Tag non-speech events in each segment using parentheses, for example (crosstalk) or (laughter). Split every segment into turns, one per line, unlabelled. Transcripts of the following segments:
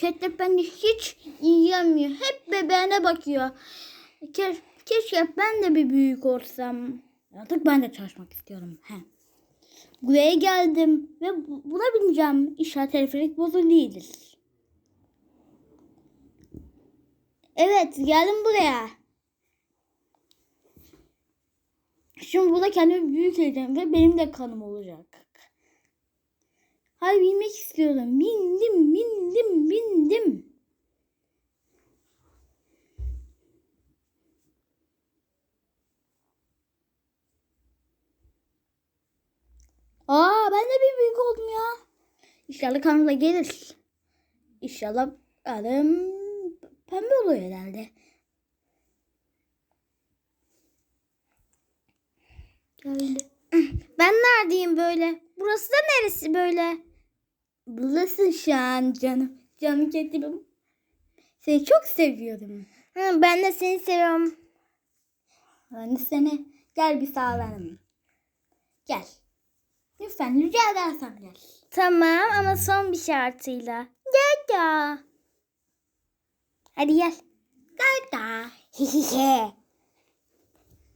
Hı, Ketnep beni hiç yiyemiyor. Hep bebeğine bakıyor. Ke keşke ben de bir büyük olsam. Artık ben de çalışmak istiyorum. He. Buraya geldim ve bu- buna bineceğim. İnşallah teleferik bozuk değildir. Evet geldim buraya. Şimdi burada kendimi büyük edeceğim ve benim de kanım olacak. Hayır binmek istiyorum. Bindim, bindim, bindim. Aa ben de bir büyük oldum ya. İnşallah kanımla gelir. İnşallah adım pembe oluyor herhalde. Geldi. Ben neredeyim böyle? Burası da neresi böyle? Burası şu an canım. Canım ketibim. Seni çok seviyorum. ben de seni seviyorum. Ben de seni. Gel bir sağlanalım. Gel. Lütfen rica edersem gel. Tamam ama son bir şartıyla. Gel ya. Hadi gel. Gel da. (laughs)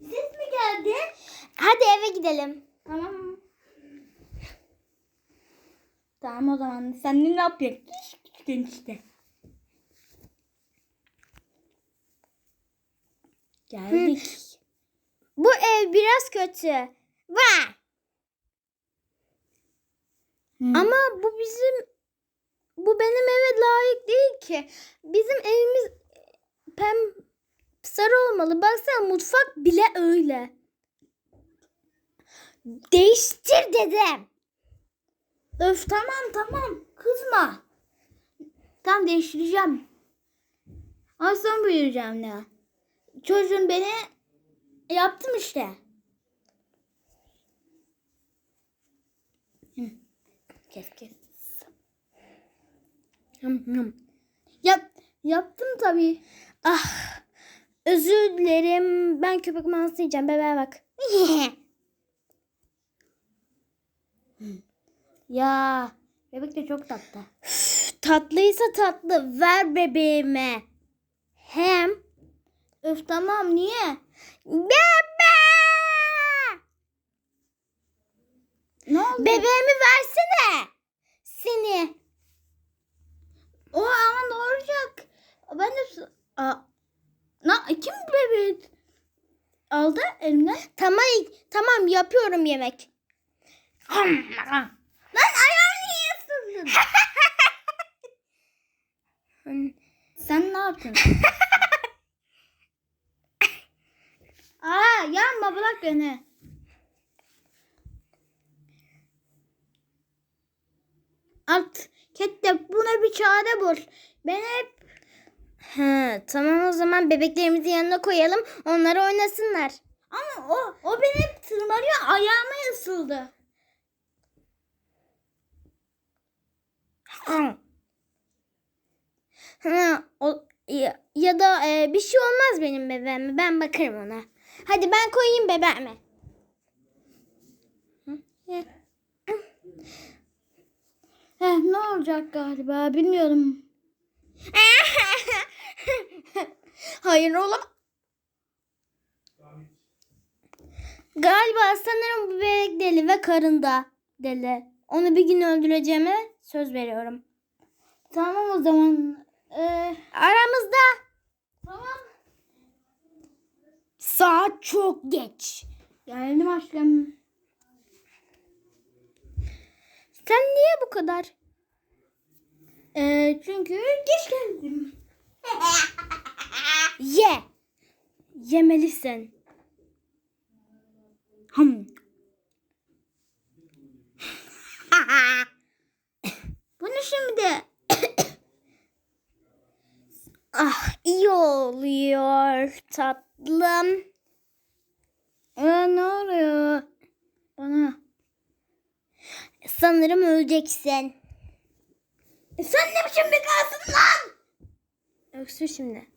Ses mi geldi? Hadi eve gidelim. Tamam. Tamam o zaman sen ne yapıyorsun? Küçüktün işte. Geldik. Bu ev biraz kötü. Var. Ama bu bizim bu benim eve layık değil ki. Bizim evimiz pem sarı olmalı. Baksana mutfak bile öyle. Değiştir dedim. Öf tamam tamam kızma. Tam değiştireceğim. Ama son buyuracağım ne? Çocuğun beni yaptım işte. Kes kes. Yap, yaptım tabii. Ah. Özür dilerim. Ben köpek maması yiyeceğim. Bebeğe bak. (laughs) Ya bebek de çok tatlı. Tatlıysa tatlı ver bebeğime. Hem Öf tamam niye? Bebe! Ne oldu? Bebeğimi versene. Seni. O ama ne olacak? Ben de Aa, na, kim bebeği aldı elimden? Tamam tamam yapıyorum yemek. Isırdın? (laughs) Sen ne yaptın? (laughs) Aa yanma bırak beni. At Kettle buna bir çare bul. Ben hep He, tamam o zaman bebeklerimizi yanına koyalım. Onları oynasınlar. Ama o o beni hep tırmalıyor. Ayağıma ısıldı. Ha, o, ya, ya da e, bir şey olmaz benim bebeğime. Ben bakarım ona. Hadi ben koyayım ya. Eh, ne olacak galiba bilmiyorum. (laughs) Hayır oğlum. Galiba sanırım bu bebek deli ve karında deli. Onu bir gün öldüreceğime söz veriyorum. Tamam o zaman. Ee, aramızda. Tamam. Saat çok geç. Geldim aşkım. Sen niye bu kadar? Ee, çünkü geç geldim. (laughs)
Ye. Yemelisin. Hım. Bunu şimdi ah iyi oluyor tatlım. Aa, ne oluyor? Bana. Sanırım öleceksin. E sen ne biçim bir kalsın lan? Öksür şimdi.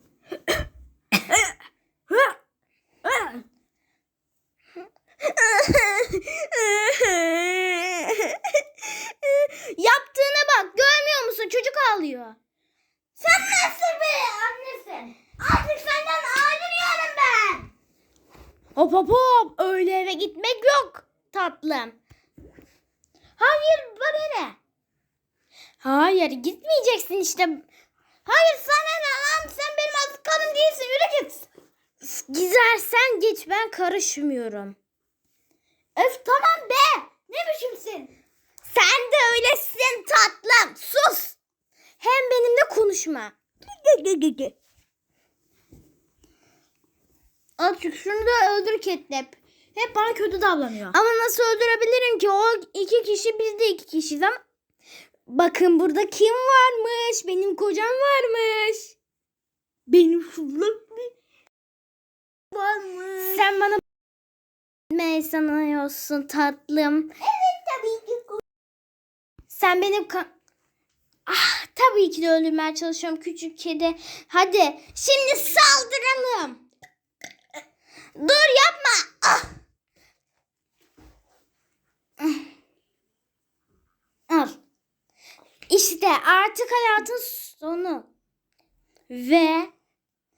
Ağlıyor. Sen nasıl bir annesin? Artık senden ayrılıyorum ben. Hop hop hop öyle eve gitmek yok tatlım. Hayır bana ne? Hayır gitmeyeceksin işte. Hayır sana ne lan sen benim kadın değilsin yürü git. Gizer sen git ben karışmıyorum. Öf tamam be ne biçimsin? Sen de öylesin tatlım sus. Hem benimle konuşma. Azıcık şunu da öldür Ketnep. Hep bana kötü davranıyor. Ama nasıl öldürebilirim ki? O iki kişi biz de iki kişiyiz ama. Bakın burada kim varmış? Benim kocam varmış. Benim fırlak varmış. Sen bana ne sanıyorsun tatlım? Evet tabii ki. Sen benim ka- Ah tabii ki de öldürmeye çalışıyorum küçük kedi. Hadi şimdi saldıralım. Dur yapma. Ah. Al. İşte artık hayatın sonu. Ve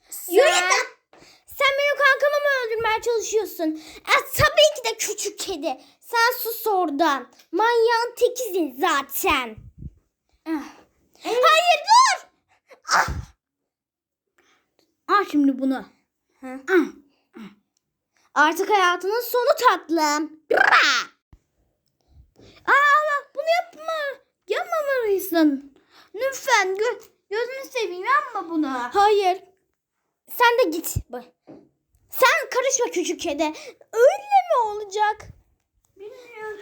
sen, sen benim kankamı mı öldürmeye çalışıyorsun? E, tabii ki de küçük kedi. Sen sus oradan. Manyağın tekisin zaten. Ah. Hayır dur. Ah. Al şimdi bunu. Ah. Artık hayatının sonu tatlım. Aa bunu yapma. Yapmamalısın. Lütfen gö gözünü seveyim yapma bunu. Hayır. Sen de git. Sen karışma küçük kedi. Öyle mi olacak? Bilmiyorum.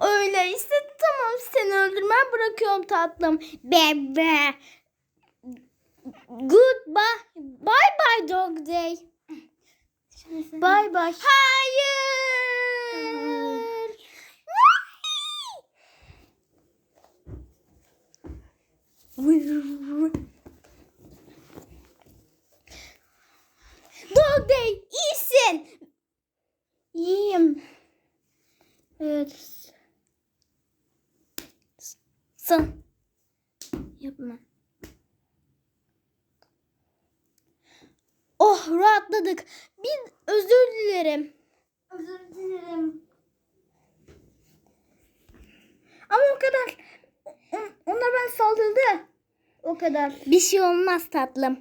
Öyle işte tamam seni öldürmem bırakıyorum tatlım. Bebe. Goodbye. Bye bye dog day. Bye bye. Hayır. Dog day iyisin. İyiyim. Evet. Sen. Yapma. Oh rahatladık. Bir özür dilerim. Özür dilerim. Ama o kadar. On- Onlar ben saldırdı. O kadar. Bir şey olmaz tatlım.